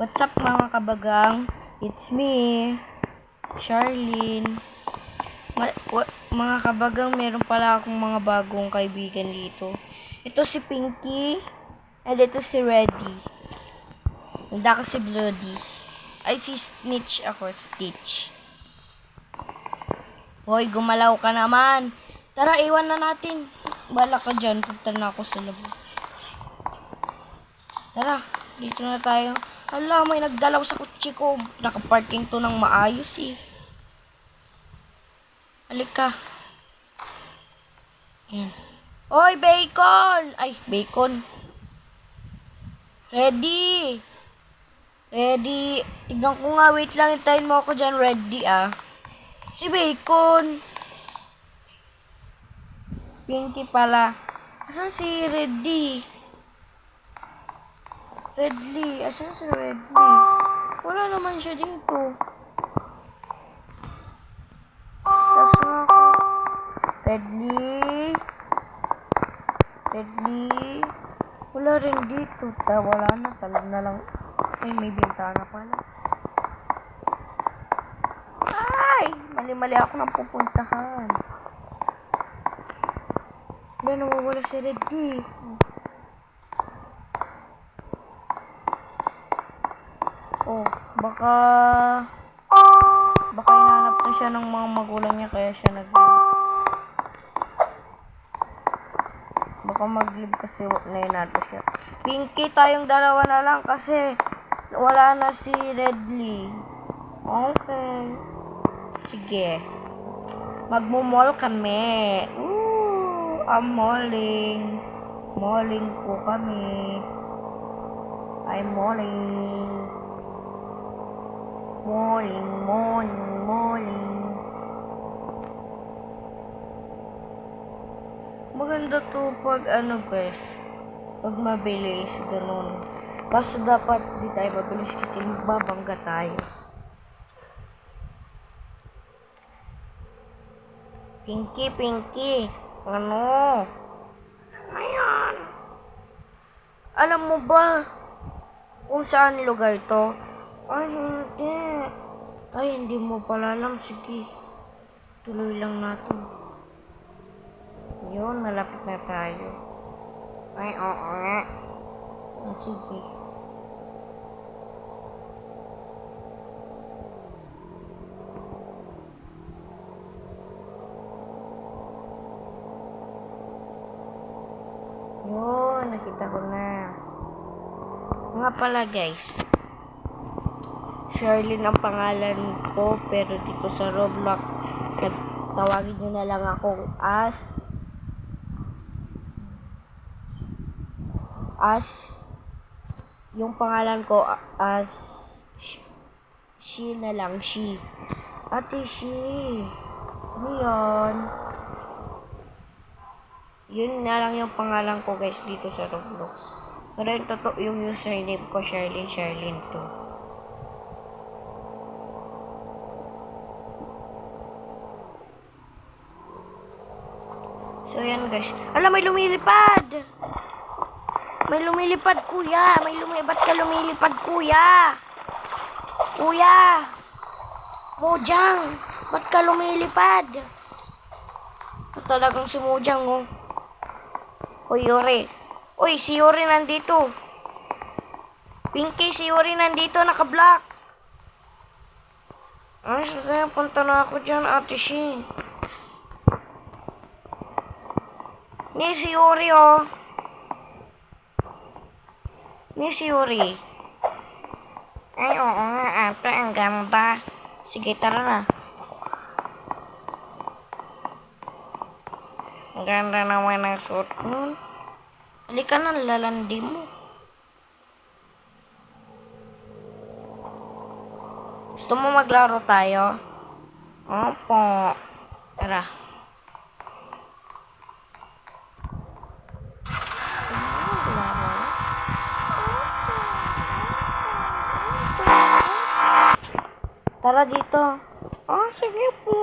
What's up mga kabagang? It's me, Charlene. Ma- wa- mga kabagang, meron pala akong mga bagong kaibigan dito. Ito si Pinky, and ito si Reddy. Hindi ako si Bloody. Ay, si Snitch ako, Stitch. Hoy, gumalaw ka naman. Tara, iwan na natin. Bala ka dyan, punta na ako sa labas. Tara, dito na tayo. Hala, may nagdalaw sa kutsi ko. Nakaparking to ng maayos eh. Halika. Yan. Oy, bacon! Ay, bacon. Ready! Ready. Tignan ko nga, wait lang, hintayin mo ako dyan. Ready ah. Si Bacon. Pinky pala. Asan si Reddy? Redley. Asan si Redley? Wala naman siya dito. Tapos nga ako. Redley. Redley. Wala rin dito. Ta, wala na. Talag na lang. Ay, may bintana pala. Ay! Mali-mali ako nang pupuntahan. Wala, nawawala si Reddy. Oh, baka... Baka hinahanap na siya ng mga magulang niya kaya siya nag... Baka mag-live kasi nainado siya. Pinky, tayong dalawa na lang kasi wala na si Redley. Okay. Sige. Magmumall kami. Ooh, I'm malling. Malling po kami. I'm malling. Morning, morning, morning. Maganda to pag ano guys, pag mabilis, ganun. Kaso dapat di tayo mabilis kasi magbabangga tayo. Pinky, Pinky, ano? Ayan. Alam mo ba kung saan lugar to? Ay, hindi. Ay, hindi mo pala alam. Sige. Tuloy lang natin. Yun, malapit na tayo. Ay, oo nga. Ah, sige. Yun, nakita ko na. Nga pala guys. Sherlyn ang pangalan ko, pero dito sa Roblox, tawagin nyo na lang akong as as yung pangalan ko as sh- she na lang she. Ate she. Ano yun? Yun na lang yung pangalan ko guys dito sa Roblox. Pero yung totoo yung username ko Sherlyn Sherlyn to So, yan guys. Alam, may lumilipad! May lumilipad, kuya! May lumilipad. Ka lumilipad, kuya? Kuya! Mojang! Ba't ka lumilipad? Ito talagang si Mojang, oh. Uy, Yuri. Uy, si Yuri nandito. Pinky, si Yuri nandito, naka-block. Ay, sige, punta na ako dyan, ate Shin. Ni si Yuri, oh. Ni si Yuri. Ay, oo nga, ate. Ang ganda. Sige, tara na. Ang ganda naman ng suot nun. Halika na, lalandi mo. Gusto mo maglaro tayo? Opo. Tara. Tara dito. Ah, sige po.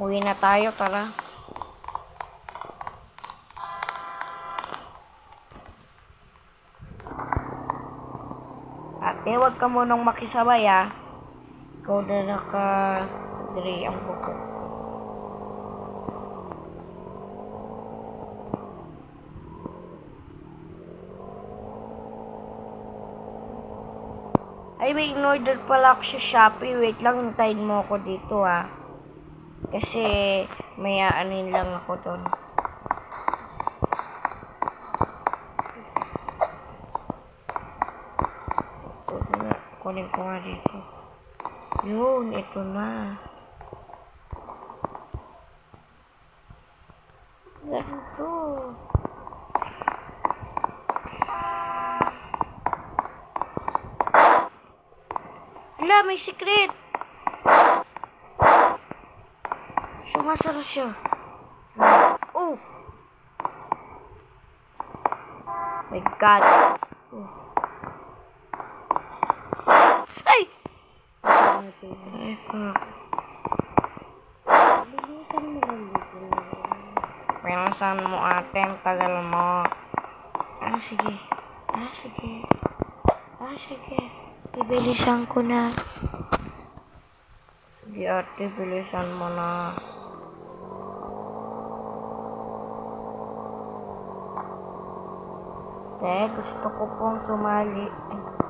Uwi na tayo, tara. Ate, huwag ka munang makisabay ah. Ikaw na naka... Dre ang buko. Ay, may in-order pala ako sa Shopee. Wait lang, hintayin mo ako dito ah. Kasi may aanin lang ako doon. Ito nga dito. Yun, ito na. Ganito. Wala, may secret. Sumasara siya. Oh! My God. Oh. Ay! Ay, fuck. Pinasan mo ate, tagal mo. Ah, sige. Ah, sige. Ah, sige. Bibilisan ko na. Sige ate, bilisan mo na. Te, gusto ko pong sumali. Ay.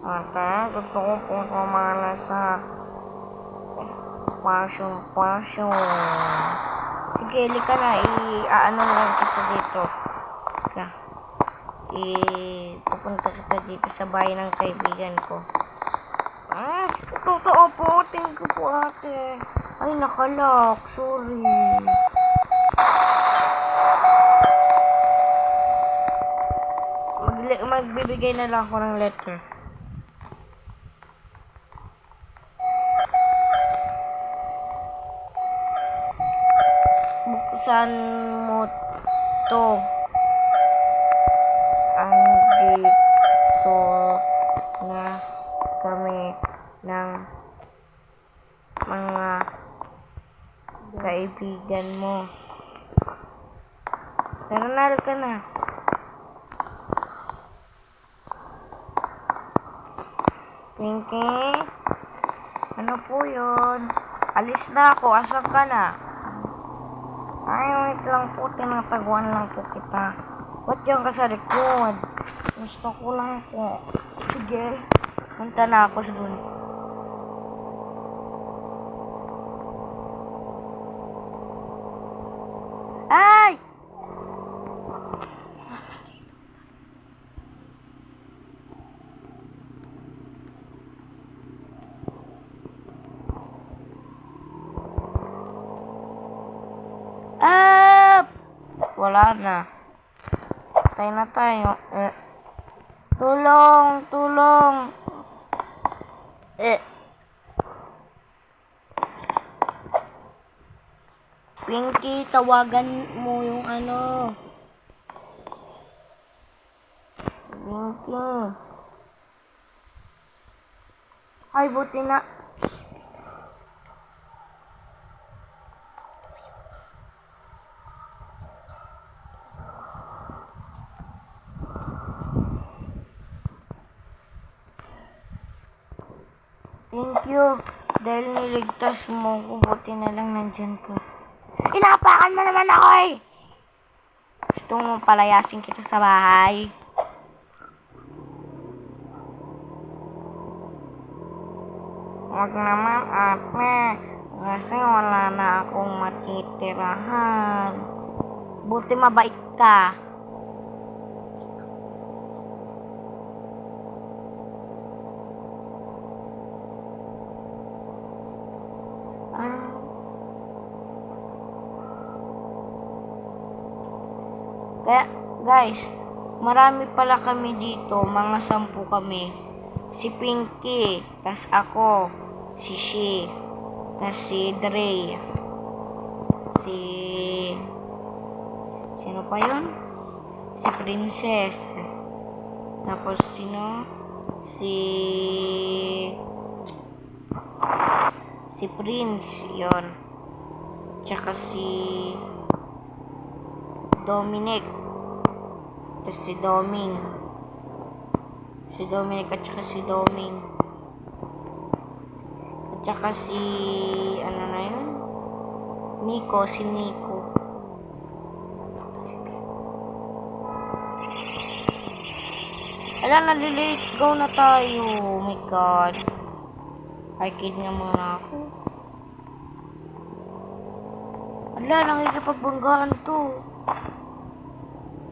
Ate, gusto ko pong sumali sa passion passion. Sige, lika na. I-ano lang kita dito. Ka. I pupunta kita dito sa bahay ng kaibigan ko. Ah, totoo po. Thank you po ate. Ay, nakalock. Sorry. Magle- magbibigay na lang ako ng letter. Buksan mo to. Andito na kami ng mga kaibigan mo. Naranal ka na. Pinky? Ano po yun? Alis na ako. Asan ka na? Ay, wait lang po. Tinataguan lang po kita. Ba't yan ka sa likod? Gusto ko lang po. Sige. Punta na ako sa dun. Ay! Ah! Wala na. Patay na tayo. Eh. Tulong! Tulong! Eh. Pinky, tawagan mo yung ano. Pinky. Ay, buti na. Thank you. Dahil niligtas mo buti na lang nandyan ko. Inapakan mo naman ako eh! Gusto mo palayasin kita sa bahay? Huwag naman ate. Kasi wala na akong matitirahan. Buti mabait ka. Kaya, guys, marami pala kami dito, mga sampu kami. Si Pinky, tas ako, si Shi, tas si Dre, si... Sino pa yun? Si Princess. Tapos sino? Si... Si Prince, yon. tsaka si Dominic. Tapos si Doming. Si Dominic at saka si Doming. At saka si, ano na yun? Nico, si Nico. Ala, nalilate. Go na tayo. Oh my God. Arcade nga muna ako. Ala, nakikipagbanggaan to.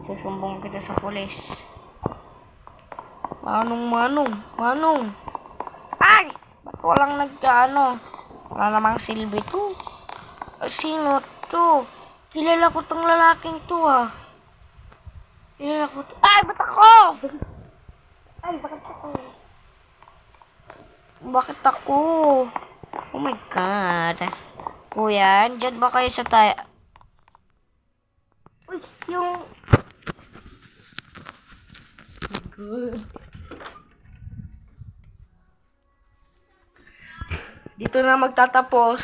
Susumbong kita sa pulis. Manong, manong, manong. Ay! Ba't walang nagkaano? Wala namang silbi to. Sino to? Kilala ko tong lalaking to ah. Kilala ko to. Ay! Ba't ako? Ay, bakit ako? Bakit ako? Oh my God. Kuya, dyan ba kayo sa tayo? Uy, yung... Good. Dito na magtatapos